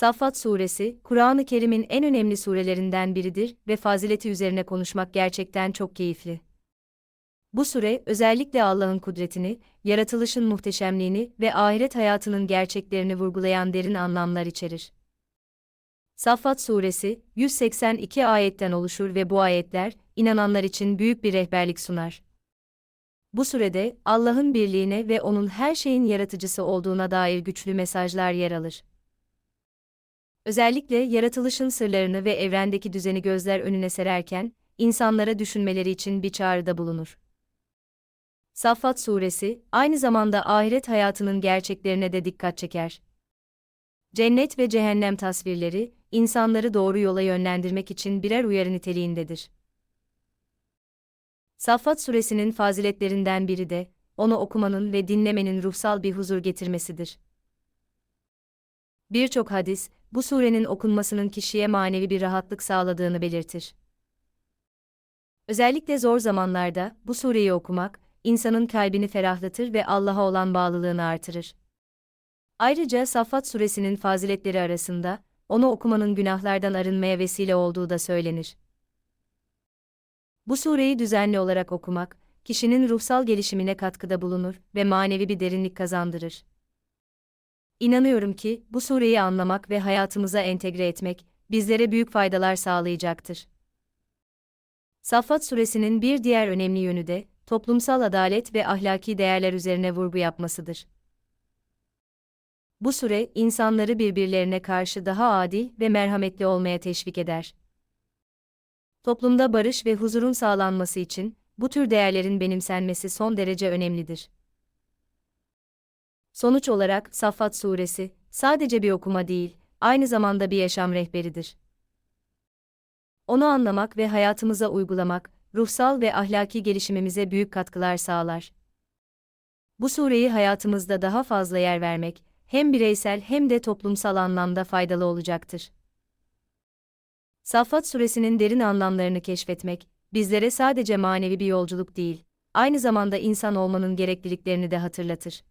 Saffat suresi, Kur'an-ı Kerim'in en önemli surelerinden biridir ve fazileti üzerine konuşmak gerçekten çok keyifli. Bu sure, özellikle Allah'ın kudretini, yaratılışın muhteşemliğini ve ahiret hayatının gerçeklerini vurgulayan derin anlamlar içerir. Saffat suresi, 182 ayetten oluşur ve bu ayetler, inananlar için büyük bir rehberlik sunar. Bu sürede, Allah'ın birliğine ve O'nun her şeyin yaratıcısı olduğuna dair güçlü mesajlar yer alır. Özellikle yaratılışın sırlarını ve evrendeki düzeni gözler önüne sererken, insanlara düşünmeleri için bir çağrıda bulunur. Saffat suresi, aynı zamanda ahiret hayatının gerçeklerine de dikkat çeker. Cennet ve cehennem tasvirleri, insanları doğru yola yönlendirmek için birer uyarı niteliğindedir. Saffat suresinin faziletlerinden biri de, onu okumanın ve dinlemenin ruhsal bir huzur getirmesidir. Birçok hadis, bu surenin okunmasının kişiye manevi bir rahatlık sağladığını belirtir. Özellikle zor zamanlarda bu sureyi okumak, insanın kalbini ferahlatır ve Allah'a olan bağlılığını artırır. Ayrıca Saffat suresinin faziletleri arasında, onu okumanın günahlardan arınmaya vesile olduğu da söylenir. Bu sureyi düzenli olarak okumak, kişinin ruhsal gelişimine katkıda bulunur ve manevi bir derinlik kazandırır. İnanıyorum ki, bu sureyi anlamak ve hayatımıza entegre etmek, bizlere büyük faydalar sağlayacaktır. Saffat suresinin bir diğer önemli yönü de, toplumsal adalet ve ahlaki değerler üzerine vurgu yapmasıdır. Bu sure, insanları birbirlerine karşı daha adil ve merhametli olmaya teşvik eder. Toplumda barış ve huzurun sağlanması için, bu tür değerlerin benimsenmesi son derece önemlidir. Sonuç olarak Saffat suresi sadece bir okuma değil, aynı zamanda bir yaşam rehberidir. Onu anlamak ve hayatımıza uygulamak ruhsal ve ahlaki gelişimimize büyük katkılar sağlar. Bu sureyi hayatımızda daha fazla yer vermek hem bireysel hem de toplumsal anlamda faydalı olacaktır. Saffat suresinin derin anlamlarını keşfetmek bizlere sadece manevi bir yolculuk değil, aynı zamanda insan olmanın gerekliliklerini de hatırlatır.